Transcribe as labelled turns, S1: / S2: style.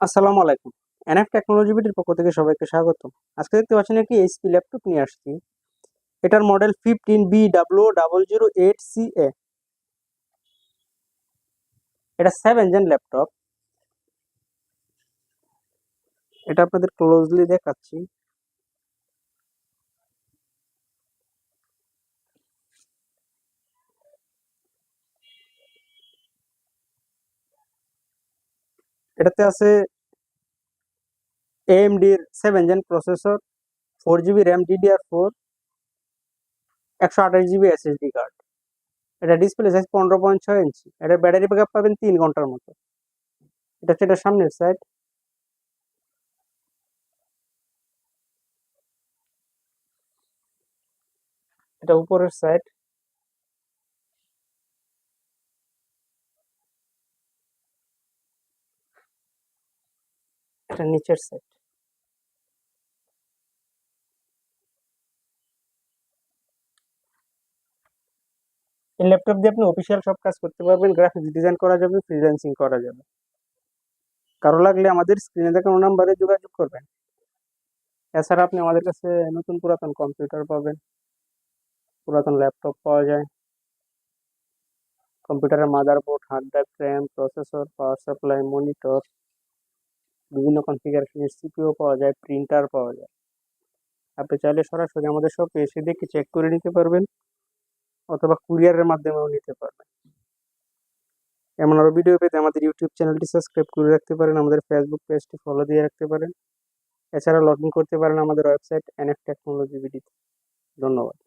S1: আসসালামু আলাইকুম। NF technology বিটির পক্ষ থেকে সবাইকে স্বাগত আজকে দেখতে পাচ্ছেন একটি এইচপি ল্যাপটপ নিয়ে আসছি। এটার model fifteen B W double zero eight C A এটা সেভেন জেন ল্যাপটপ। এটা আপনাদের ক্লোজলি দেখাচ্ছি। এটাতে আছে এএমডির seven gen processor four GB RAM DDR four একশো আঠাশ জিবি এসএসডি কার্ড এটা ডিসপ্লে সাইজ পনেরো পয়েন্ট ছয় ইঞ্চি এটা ব্যাটারি ব্যাকআপ পাবেন তিন ঘণ্টার মতো। এটা হচ্ছে এটা সামনের সাইড এটা উপরের সাইড এটা নিচের সাইড এই ল্যাপটপ দিয়ে আপনি অফিসিয়াল সব কাজ করতে পারবেন গ্রাফিক্স ডিজাইন করা যাবে ফ্রিল্যান্সিং করা যাবে। কারও লাগলে আমাদের স্ক্রিনে দেখানো নাম্বারে যোগাযোগ করবেন। এছাড়া আপনি আমাদের কাছে নতুন পুরাতন কম্পিউটার পাবেন। পুরাতন ল্যাপটপ পাওয়া যায়। কম্পিউটারের motherboard hard drive RAM processor power supply monitor বিভিন্ন কনফিগারেশনের সিপিও পাওয়া যায় প্রিন্টার পাওয়া যায়। আপনি চাইলে সরাসরি আমাদের শপে এসে দেখে চেক করে নিতে পারবেন, অথবা কুরিয়ারের মাধ্যমেও নিতে পারবেন। এমন আরও ভিডিও পেতে আমাদের ইউটিউব চ্যানেলটি সাবস্ক্রাইব করে রাখতে পারেন, আমাদের ফেসবুক পেজটি ফলো দিয়ে রাখতে পারেন। এছাড়া লগ করতে পারেন আমাদের ওয়েবসাইট এনএফ টেকনোলজি বিডিতে ধন্যবাদ।